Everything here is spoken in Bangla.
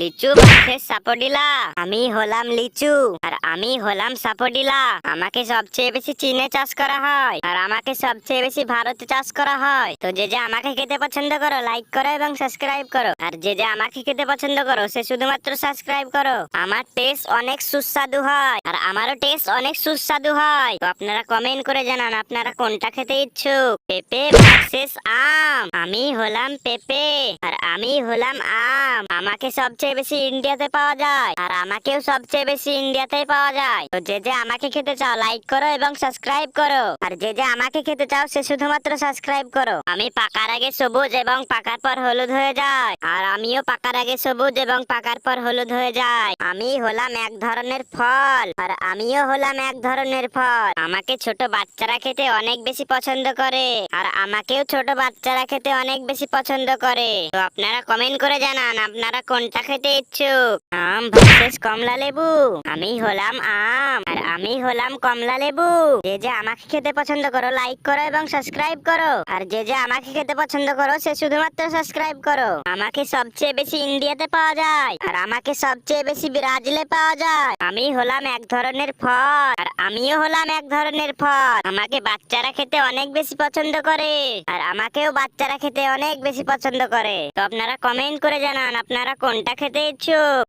লিচু ভার্সেস সাপোডিলা। আমি হলাম লিচু, আর আমি হলাম সাপোডিলা। আমাকে সবচেয়ে বেশি চীনে চাষ করা হয়, আর আমাকে সবচেয়ে বেশি ভারতে চাষ করা হয়। তো যে যে আমাকে খেতে পছন্দ করো লাইক করো এবং সাবস্ক্রাইব করো। আর যে যে আমাকে খেতে পছন্দ করো, সে শুধুমাত্র সাবস্ক্রাইব করো। আমার টেস্ট অনেক সুস্বাদু হয়, আর আমারও টেস্ট অনেক সুস্বাদু হয়। তো আপনারা কমেন্ট করে জানান, আপনারা কোনটা খেতে ইচ্ছুক? পেঁপে ভার্সেস আম। আমি হলাম পেঁপে, আর আমি হলাম আম। আমাকে সবচেয়ে বেশি ইন্ডিয়াতে পাওয়া যায়, আর আমাকেও সবচেয়ে বেশি ইন্ডিয়াতেই পাওয়া যায়। তো যে যে আমাকে খেতে চাও লাইক করো এবং সাবস্ক্রাইব করো। আর যে যে আমাকে খেতে চাও, সে শুধুমাত্র সাবস্ক্রাইব করো। আমি পাকার আগে সবুজ এবং পাকার পর হলুদ হয়ে যায়। আর আমিও পাকার আগে সবুজ এবং পাকার পর হলুদ হয়ে যায়। আমি হলাম এক ধরনের ফল, আর আমিও হলাম এক ধরনের ফল। আমাকে ছোট বাচ্চারা খেতে অনেক বেশি পছন্দ করে, আর আমাকেও ছোট বাচ্চারা খেতে অনেক বেশি পছন্দ করে। তো আপনারা কমেন্ট করে জানান, আপনারা কোনটা খেতে ইচ্ছুক? আম ভার্সেস কমলা লেবু। আমি হলাম আম, আর আমি হলাম কমলা লেবু। যে যে আমাকে খেতে পছন্দ করো লাইক করো এবং সাবস্ক্রাইব করো। আর যে যে আমাকে খেতে পছন্দ করো, সে শুধুমাত্র সাবস্ক্রাইব করো। আমাকে সবচেয়ে বেশি ইন্ডিয়াতে পাওয়া যায়, আর আমাকে সবচেয়ে বেশি ব্রাজিলে পাওয়া যায়। আমি হলাম এক ধরনের ফল, আর আমিও হলাম এক ধরনের ফল। আমাকে বাচ্চারা খেতে অনেক বেশি পছন্দ করে, আর আমাকেও বাচ্চারা খেতে অনেক বেশি পছন্দ করে। তো আপনারা কমেন্ট করে জানান আপনারা কোনটা খেতে ইচ্ছুক?